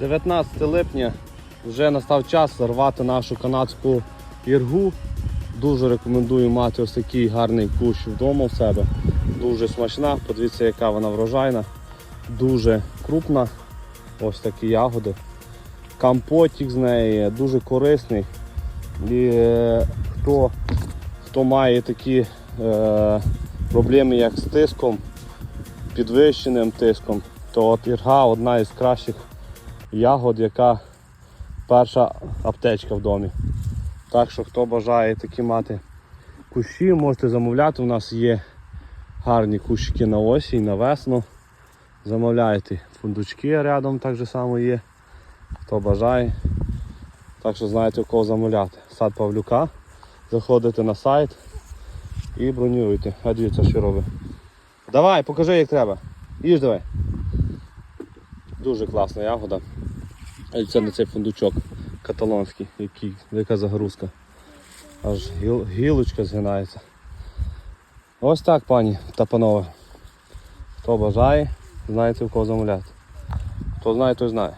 19 липня вже настав час зарвати нашу канадську іргу. Дуже рекомендую мати ось такий гарний кущ вдома в себе. Дуже смачна, подивіться, яка вона врожайна, дуже крупна. Ось такі ягоди. Компотик з неї дуже корисний. І е, хто, хто має такі е, проблеми, як з тиском, підвищеним тиском, то от ірга одна із кращих ягод, яка перша аптечка в домі. Так що хто бажає такі мати кущі, можете замовляти. У нас є гарні кущики на осінь, на весну. Замовляйте фундучки рядом так же само є. Хто бажає. Так що знаєте у кого замовляти. Сад Павлюка. Заходите на сайт і бронюєте. А дивіться, що робить. Давай, покажи як треба. Їж давай. Дуже класна ягода. Це не цей фундучок каталонський, який, яка загрузка. Аж гіл, гілочка згинається. Ось так, пані та панове. Хто бажає, знаєте в кого замовляти. Хто знає, той знає.